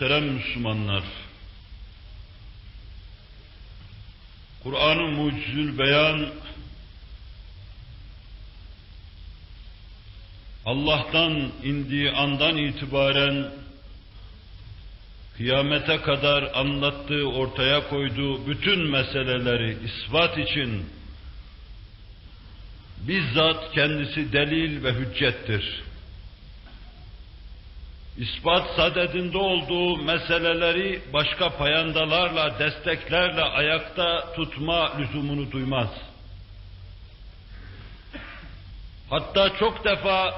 Muhterem Müslümanlar, Kur'an-ı Mucizül Beyan, Allah'tan indiği andan itibaren kıyamete kadar anlattığı, ortaya koyduğu bütün meseleleri ispat için bizzat kendisi delil ve hüccettir. İspat sadedinde olduğu meseleleri başka payandalarla, desteklerle ayakta tutma lüzumunu duymaz. Hatta çok defa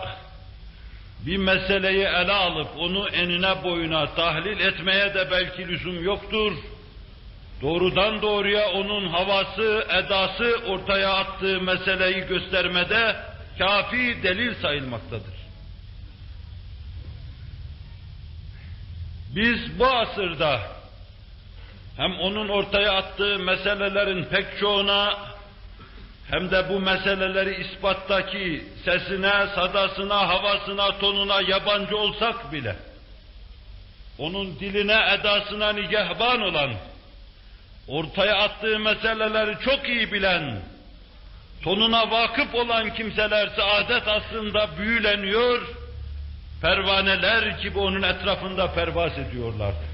bir meseleyi ele alıp onu enine boyuna tahlil etmeye de belki lüzum yoktur. Doğrudan doğruya onun havası, edası ortaya attığı meseleyi göstermede kafi delil sayılmaktadır. Biz bu asırda hem onun ortaya attığı meselelerin pek çoğuna hem de bu meseleleri ispattaki sesine, sadasına, havasına, tonuna yabancı olsak bile, onun diline, edasına nigehban olan, ortaya attığı meseleleri çok iyi bilen, tonuna vakıf olan kimseler saadet aslında büyüleniyor, pervaneler gibi onun etrafında pervaz ediyorlardı.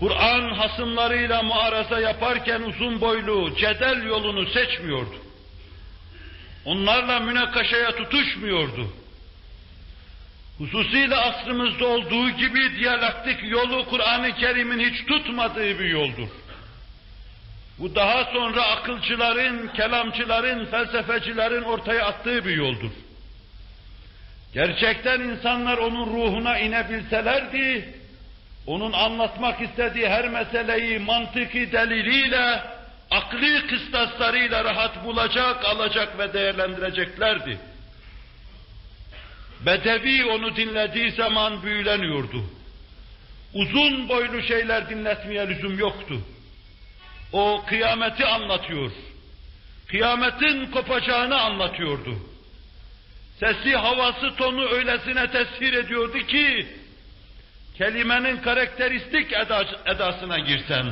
Kur'an hasımlarıyla muaraza yaparken uzun boylu cedel yolunu seçmiyordu. Onlarla münakaşaya tutuşmuyordu. Hususiyle asrımızda olduğu gibi diyalektik yolu Kur'an-ı Kerim'in hiç tutmadığı bir yoldur. Bu daha sonra akılcıların, kelamcıların, felsefecilerin ortaya attığı bir yoldur. Gerçekten insanlar onun ruhuna inebilselerdi, onun anlatmak istediği her meseleyi mantıki deliliyle, akli kıstaslarıyla rahat bulacak, alacak ve değerlendireceklerdi. Bedevi onu dinlediği zaman büyüleniyordu. Uzun boylu şeyler dinletmeye lüzum yoktu. O kıyameti anlatıyor. Kıyametin kopacağını anlatıyordu. Sesi, havası, tonu öylesine tesir ediyordu ki, kelimenin karakteristik edasına girsen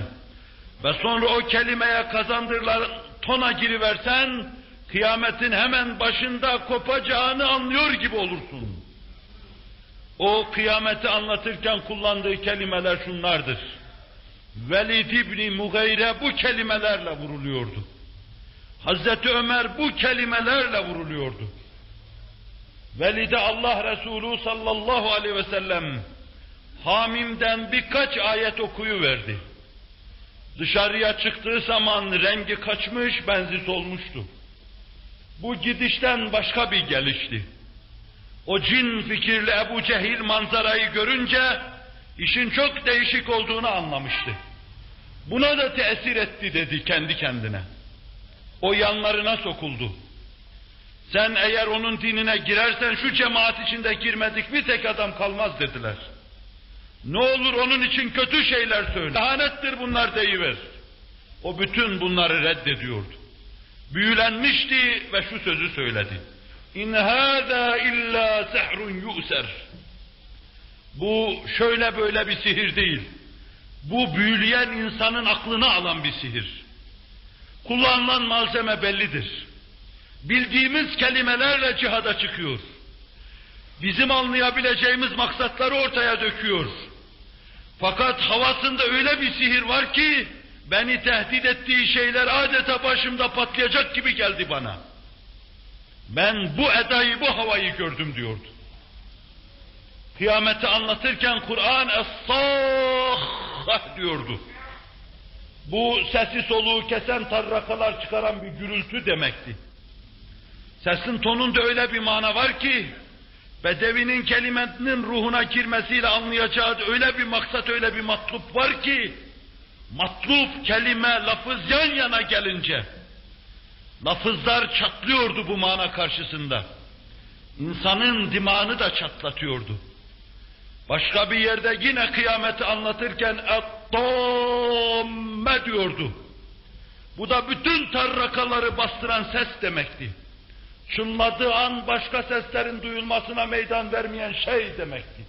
ve sonra o kelimeye kazandırılan tona giriversen, kıyametin hemen başında kopacağını anlıyor gibi olursun. O kıyameti anlatırken kullandığı kelimeler şunlardır. Velid İbni Mugayre bu kelimelerle vuruluyordu. Hazreti Ömer bu kelimelerle vuruluyordu. Velid'e Allah Resulü sallallahu aleyhi ve sellem Hamim'den birkaç ayet okuyu verdi. Dışarıya çıktığı zaman rengi kaçmış, benzi solmuştu. Bu gidişten başka bir gelişti. O cin fikirli Ebu Cehil manzarayı görünce işin çok değişik olduğunu anlamıştı. Buna da tesir etti dedi kendi kendine. O yanlarına sokuldu. Sen eğer onun dinine girersen şu cemaat içinde girmedik bir tek adam kalmaz dediler. Ne olur onun için kötü şeyler söyle. Lahanettir bunlar deyiver. O bütün bunları reddediyordu. Büyülenmişti ve şu sözü söyledi. İn hâzâ illâ sehrun yu'ser. Bu şöyle böyle bir sihir değil. Bu büyüleyen insanın aklını alan bir sihir. Kullanılan malzeme bellidir. Bildiğimiz kelimelerle cihada çıkıyor. Bizim anlayabileceğimiz maksatları ortaya döküyor. Fakat havasında öyle bir sihir var ki, beni tehdit ettiği şeyler adeta başımda patlayacak gibi geldi bana. Ben bu edayı, bu havayı gördüm diyordu. Kıyameti anlatırken Kur'an es diyordu. Bu sesi soluğu kesen tarrakalar çıkaran bir gürültü demekti. Sesin tonunda öyle bir mana var ki, Bedevinin kelimenin ruhuna girmesiyle anlayacağı öyle bir maksat, öyle bir matlup var ki, matlup, kelime, lafız yan yana gelince, lafızlar çatlıyordu bu mana karşısında. İnsanın dimağını da çatlatıyordu. Başka bir yerde yine kıyameti anlatırken et diyordu. Bu da bütün tarrakaları bastıran ses demekti çınladığı an başka seslerin duyulmasına meydan vermeyen şey demekti.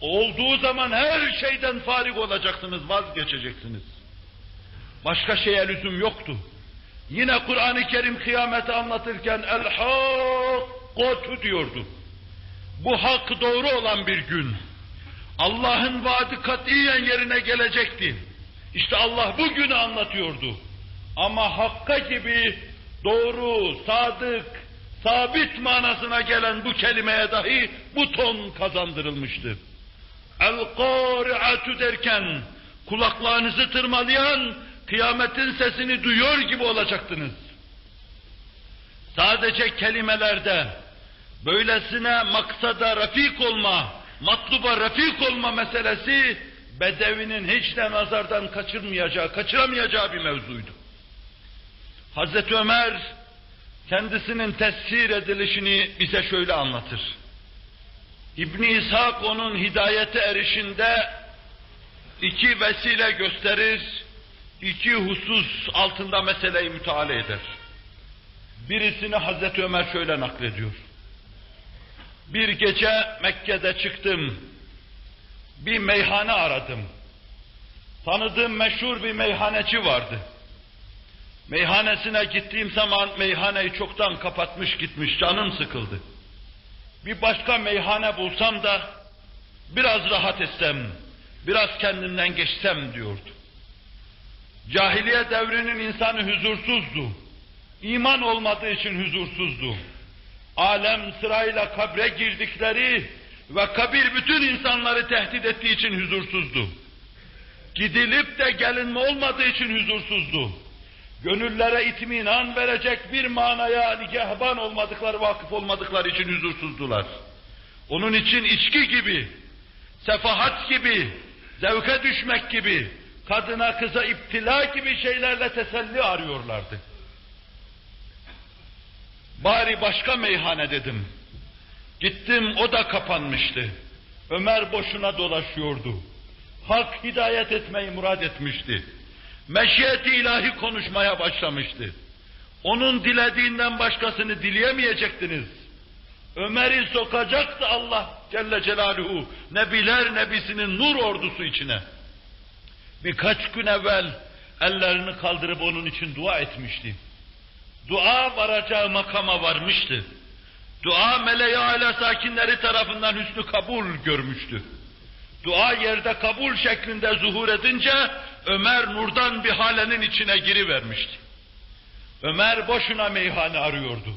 Olduğu zaman her şeyden farik olacaksınız, vazgeçeceksiniz. Başka şeye lüzum yoktu. Yine Kur'an-ı Kerim kıyameti anlatırken el hakkotu diyordu. Bu hak doğru olan bir gün. Allah'ın vaadi katiyen yerine gelecekti. İşte Allah bu günü anlatıyordu. Ama hakka gibi doğru, sadık, sabit manasına gelen bu kelimeye dahi bu ton kazandırılmıştı. El-Kâri'atü derken kulaklarınızı tırmalayan kıyametin sesini duyuyor gibi olacaktınız. Sadece kelimelerde böylesine maksada rafik olma, matluba rafik olma meselesi Bedevi'nin hiç de nazardan kaçırmayacağı, kaçıramayacağı bir mevzuydu. Hazreti Ömer kendisinin tesir edilişini bize şöyle anlatır. İbn İshak onun hidayete erişinde iki vesile gösterir, iki husus altında meseleyi müteala eder. Birisini Hazreti Ömer şöyle naklediyor. Bir gece Mekke'de çıktım, bir meyhane aradım. Tanıdığım meşhur bir meyhaneci vardı. Meyhanesine gittiğim zaman meyhaneyi çoktan kapatmış gitmiş, canım sıkıldı. Bir başka meyhane bulsam da biraz rahat etsem, biraz kendimden geçsem diyordu. Cahiliye devrinin insanı huzursuzdu. İman olmadığı için huzursuzdu. Alem sırayla kabre girdikleri ve kabir bütün insanları tehdit ettiği için huzursuzdu. Gidilip de gelinme olmadığı için huzursuzdu. Gönüllere itminan verecek bir manaya nigahban olmadıkları, vakıf olmadıkları için huzursuzdular. Onun için içki gibi, sefahat gibi, zevke düşmek gibi, kadına kıza iptila gibi şeylerle teselli arıyorlardı. Bari başka meyhane dedim. Gittim o da kapanmıştı. Ömer boşuna dolaşıyordu. Hak hidayet etmeyi murad etmişti. Meşiyeti ilahi konuşmaya başlamıştı. Onun dilediğinden başkasını dileyemeyecektiniz. Ömer'i sokacaktı Allah Celle Celaluhu Nebiler Nebisi'nin nur ordusu içine. Birkaç gün evvel ellerini kaldırıp onun için dua etmişti. Dua varacağı makama varmıştı. Dua meleği aile sakinleri tarafından hüsnü kabul görmüştü. Dua yerde kabul şeklinde zuhur edince Ömer nurdan bir halenin içine girivermişti. Ömer boşuna meyhane arıyordu.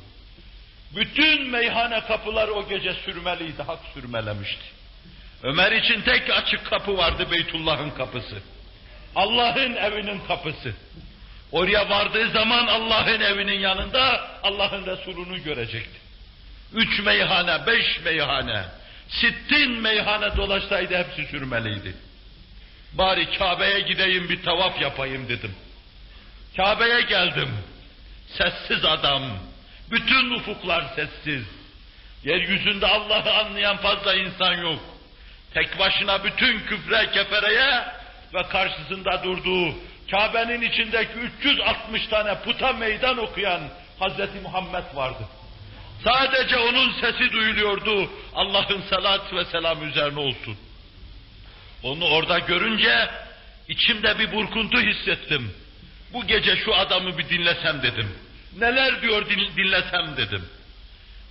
Bütün meyhane kapıları o gece sürmeliydi, hak sürmelemişti. Ömer için tek açık kapı vardı Beytullah'ın kapısı. Allah'ın evinin kapısı. Oraya vardığı zaman Allah'ın evinin yanında Allah'ın Resulü'nü görecekti. Üç meyhane, beş meyhane, sittin meyhane dolaşsaydı hepsi sürmeliydi. Bari Kabe'ye gideyim bir tavaf yapayım dedim. Kabe'ye geldim. Sessiz adam. Bütün ufuklar sessiz. Yeryüzünde Allah'ı anlayan fazla insan yok. Tek başına bütün küfre, kefereye ve karşısında durduğu Kabe'nin içindeki 360 tane puta meydan okuyan Hazreti Muhammed vardı. Sadece onun sesi duyuluyordu. Allah'ın salat ve selam üzerine olsun. Onu orada görünce içimde bir burkuntu hissettim. Bu gece şu adamı bir dinlesem dedim. Neler diyor dinlesem dedim.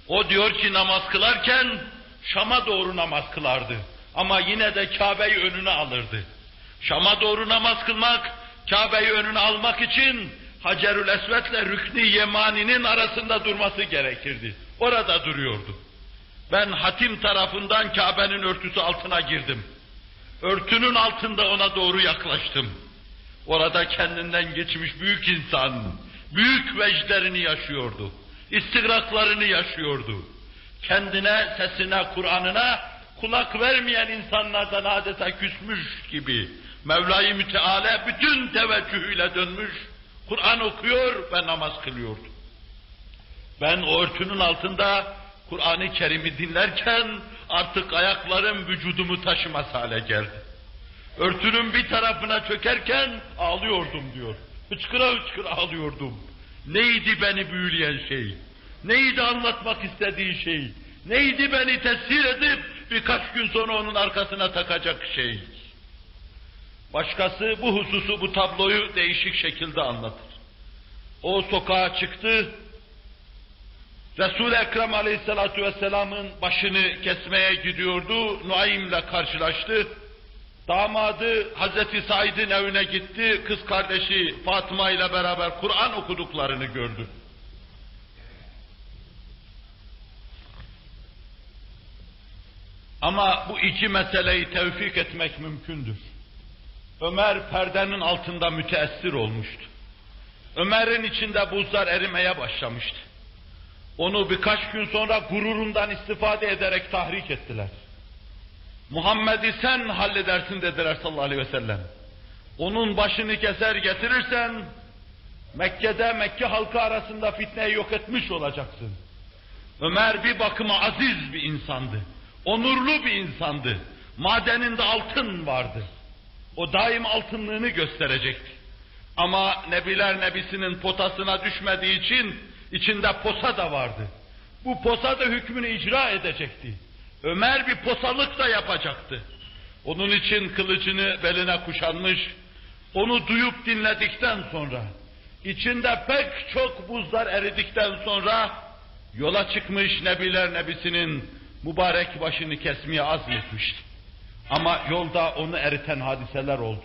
O diyor ki namaz kılarken Şam'a doğru namaz kılardı. Ama yine de Kabe'yi önüne alırdı. Şam'a doğru namaz kılmak, Kabe'yi önüne almak için Hacerül Esved'le Rükni Yemani'nin arasında durması gerekirdi. Orada duruyordu. Ben hatim tarafından Kabe'nin örtüsü altına girdim. Örtünün altında ona doğru yaklaştım. Orada kendinden geçmiş büyük insan, büyük veclerini yaşıyordu. İstigraklarını yaşıyordu. Kendine, sesine, Kur'an'ına kulak vermeyen insanlardan adeta küsmüş gibi Mevla-i Müteala bütün teveccühüyle dönmüş, Kur'an okuyor ve namaz kılıyordu. Ben o örtünün altında Kur'an-ı Kerim'i dinlerken artık ayaklarım vücudumu taşımaz hale geldi. Örtünün bir tarafına çökerken ağlıyordum diyor. Hıçkıra hıçkıra ağlıyordum. Neydi beni büyüleyen şey? Neydi anlatmak istediği şey? Neydi beni tesir edip birkaç gün sonra onun arkasına takacak şey. Başkası bu hususu, bu tabloyu değişik şekilde anlatır. O sokağa çıktı, Resul-i Ekrem Aleyhisselatü Vesselam'ın başını kesmeye gidiyordu, Nuaym'le karşılaştı. Damadı Hazreti Said'in evine gitti, kız kardeşi Fatıma ile beraber Kur'an okuduklarını gördü. Ama bu iki meseleyi tevfik etmek mümkündür. Ömer perdenin altında müteessir olmuştu. Ömer'in içinde buzlar erimeye başlamıştı. Onu birkaç gün sonra gururundan istifade ederek tahrik ettiler. Muhammed'i sen halledersin dediler sallallahu aleyhi ve sellem. Onun başını keser getirirsen Mekke'de Mekke halkı arasında fitneyi yok etmiş olacaksın. Ömer bir bakıma aziz bir insandı. Onurlu bir insandı. Madeninde altın vardı. O daim altınlığını gösterecekti. Ama Nebiler Nebisi'nin potasına düşmediği için içinde posa da vardı. Bu posa da hükmünü icra edecekti. Ömer bir posalık da yapacaktı. Onun için kılıcını beline kuşanmış, onu duyup dinledikten sonra, içinde pek çok buzlar eridikten sonra yola çıkmış Nebiler Nebisi'nin mübarek başını kesmeye azmetmişti. Ama yolda onu eriten hadiseler oldu.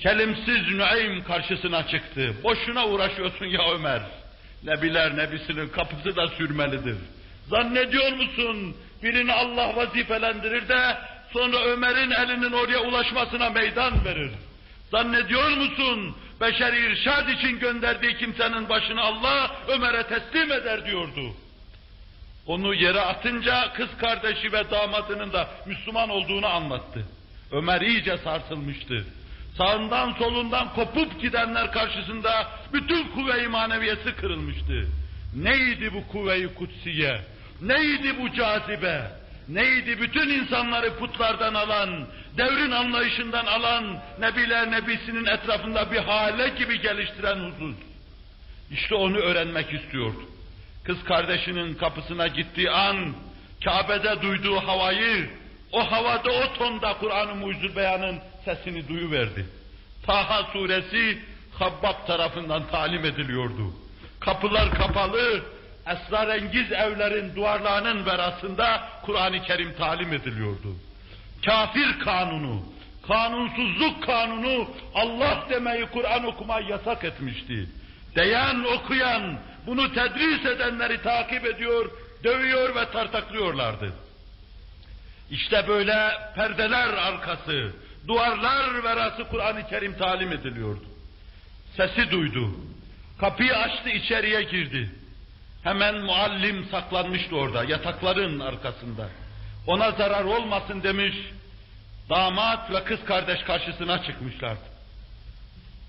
Kelimsiz Nüeym karşısına çıktı. Boşuna uğraşıyorsun ya Ömer. Nebiler nebisinin kapısı da sürmelidir. Zannediyor musun birini Allah vazifelendirir de sonra Ömer'in elinin oraya ulaşmasına meydan verir. Zannediyor musun beşeri irşad için gönderdiği kimsenin başını Allah Ömer'e teslim eder diyordu. Onu yere atınca kız kardeşi ve damadının da Müslüman olduğunu anlattı. Ömer iyice sarsılmıştı. Sağından solundan kopup gidenler karşısında bütün kuvve-i maneviyesi kırılmıştı. Neydi bu kuvve-i kutsiye? Neydi bu cazibe? Neydi bütün insanları putlardan alan, devrin anlayışından alan, Nebiler Nebisi'nin etrafında bir hale gibi geliştiren husus? İşte onu öğrenmek istiyordu. Kız kardeşinin kapısına gittiği an, Kabe'de duyduğu havayı, o havada o tonda Kur'an-ı Mucizül Beyan'ın sesini duyuverdi. Taha suresi Habbab tarafından talim ediliyordu. Kapılar kapalı, esrarengiz evlerin duvarlarının verasında Kur'an-ı Kerim talim ediliyordu. Kafir kanunu, kanunsuzluk kanunu Allah demeyi Kur'an okumayı yasak etmişti. Deyen okuyan, bunu tedris edenleri takip ediyor, dövüyor ve tartaklıyorlardı. İşte böyle perdeler arkası, duvarlar verası Kur'an-ı Kerim talim ediliyordu. Sesi duydu. Kapıyı açtı içeriye girdi. Hemen muallim saklanmıştı orada yatakların arkasında. Ona zarar olmasın demiş. Damat ve kız kardeş karşısına çıkmışlardı.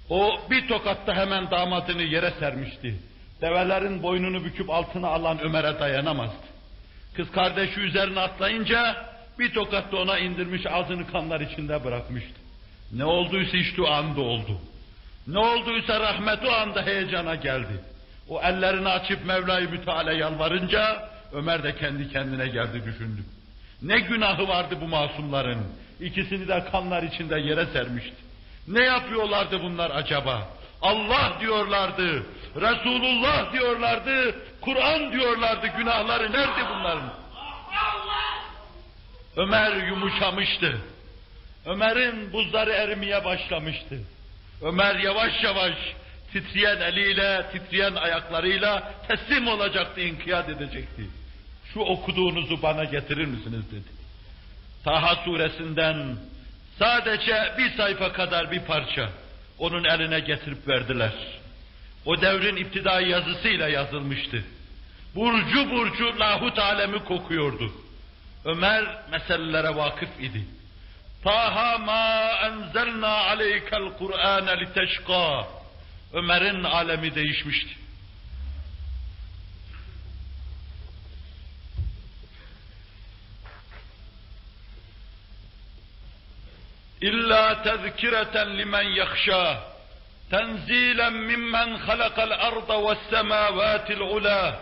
O bir tokatta hemen damadını yere sermişti. Develerin boynunu büküp altına alan Ömer'e dayanamazdı. Kız kardeşi üzerine atlayınca bir tokat da ona indirmiş ağzını kanlar içinde bırakmıştı. Ne olduysa işte o anda oldu. Ne olduysa rahmet o anda heyecana geldi. O ellerini açıp Mevla-i Müteala yalvarınca Ömer de kendi kendine geldi düşündü. Ne günahı vardı bu masumların? İkisini de kanlar içinde yere sermişti. Ne yapıyorlardı bunlar acaba? Allah diyorlardı, Resulullah diyorlardı, Kur'an diyorlardı, günahları nerede bunların? Ömer yumuşamıştı. Ömer'in buzları erimeye başlamıştı. Ömer yavaş yavaş titreyen eliyle, titreyen ayaklarıyla teslim olacaktı, inkiyat edecekti. Şu okuduğunuzu bana getirir misiniz dedi. Taha suresinden sadece bir sayfa kadar bir parça onun eline getirip verdiler. O devrin iptidai yazısıyla yazılmıştı. Burcu burcu lahut alemi kokuyordu. Ömer meselelere vakıf idi. Taha ma enzelna aleykel Kur'ane liteşka. Ömer'in alemi değişmişti. İlla tezkireten limen yahşâ. Tenzilen mimmen halakal arda ve semâvâtil ulâ.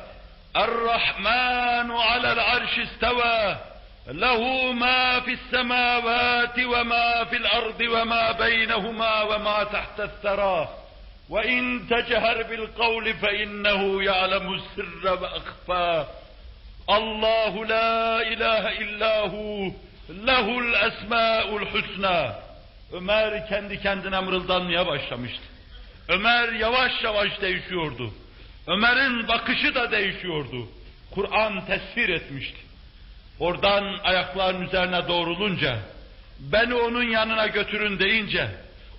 Er-Rahmanu alel arş istevâ. له ما في السماوات وما في الأرض وما بينهما وما تحت الثرى وإن تجهر بالقول فإنه يعلم السر وأخفى الله لا إله إلا هو له الأسماء الحسنى Ömer kendi kendine mırıldanmaya başlamıştı. Ömer yavaş yavaş değişiyordu. Ömer'in bakışı da değişiyordu. Kur'an tesir etmişti. Oradan ayakların üzerine doğrulunca, beni onun yanına götürün deyince,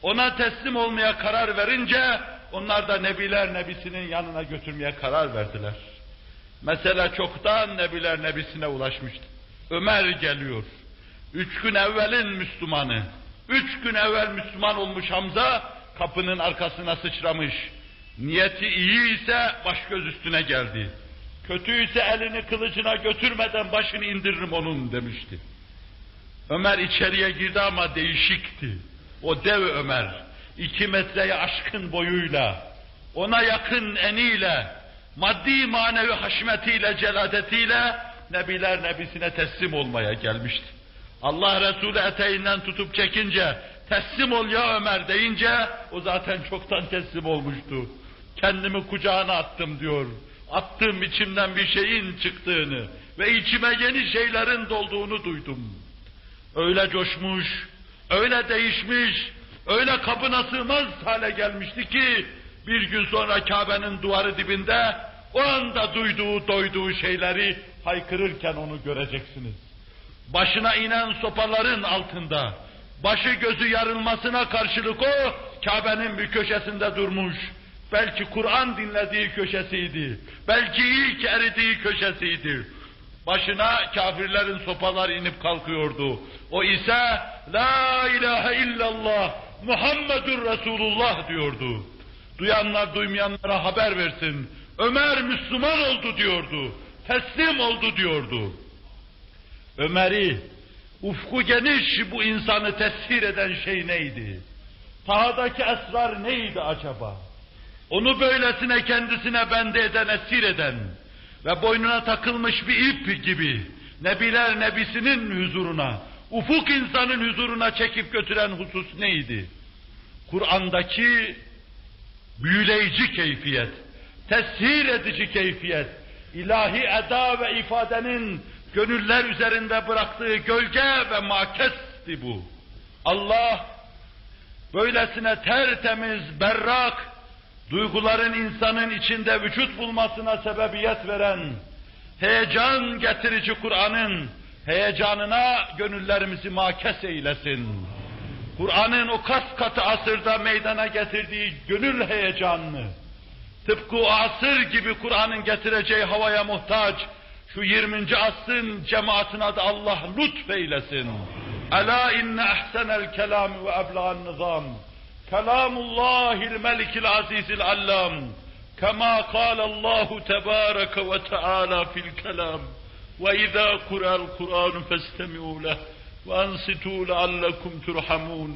ona teslim olmaya karar verince, onlar da Nebiler Nebisi'nin yanına götürmeye karar verdiler. Mesela çoktan Nebiler Nebisi'ne ulaşmıştı. Ömer geliyor. Üç gün evvelin Müslümanı. Üç gün evvel Müslüman olmuş Hamza, kapının arkasına sıçramış. Niyeti iyi ise baş göz üstüne geldi. Kötü ise elini kılıcına götürmeden başını indiririm onun demişti. Ömer içeriye girdi ama değişikti. O dev Ömer, iki metreye aşkın boyuyla, ona yakın eniyle, maddi manevi haşmetiyle, celadetiyle Nebiler Nebisine teslim olmaya gelmişti. Allah Resulü eteğinden tutup çekince, teslim ol ya Ömer deyince, o zaten çoktan teslim olmuştu. Kendimi kucağına attım diyor. Attığım içimden bir şeyin çıktığını ve içime yeni şeylerin dolduğunu duydum. Öyle coşmuş, öyle değişmiş, öyle kapına sığmaz hale gelmişti ki, bir gün sonra Kabe'nin duvarı dibinde, o anda duyduğu, doyduğu şeyleri haykırırken onu göreceksiniz. Başına inen sopaların altında, başı gözü yarılmasına karşılık o, Kabe'nin bir köşesinde durmuş. Belki Kur'an dinlediği köşesiydi. Belki ilk eridiği köşesiydi. Başına kafirlerin sopalar inip kalkıyordu. O ise La ilahe illallah Muhammedur Resulullah diyordu. Duyanlar duymayanlara haber versin. Ömer Müslüman oldu diyordu. Teslim oldu diyordu. Ömer'i ufku geniş bu insanı tesir eden şey neydi? Sahadaki esrar neydi acaba? Onu böylesine kendisine bende eden, esir eden ve boynuna takılmış bir ip gibi Nebiler Nebisi'nin huzuruna, ufuk insanın huzuruna çekip götüren husus neydi? Kur'an'daki büyüleyici keyfiyet, tesir edici keyfiyet, ilahi eda ve ifadenin gönüller üzerinde bıraktığı gölge ve makesti bu. Allah böylesine tertemiz, berrak, duyguların insanın içinde vücut bulmasına sebebiyet veren, heyecan getirici Kur'an'ın heyecanına gönüllerimizi makes eylesin. Kur'an'ın o kas katı asırda meydana getirdiği gönül heyecanını, tıpkı o asır gibi Kur'an'ın getireceği havaya muhtaç, şu 20. asrın cemaatine de Allah lütfeylesin. Ela inne ahsenel kelam ve ebla'n nizam. Kelamullahil melikil azizil allam. Kema kâlallahu tebâreke ve teâlâ fil kelam. Ve izâ kura'l Kur'an festemi'û leh. Ansitû leallekum turhamun.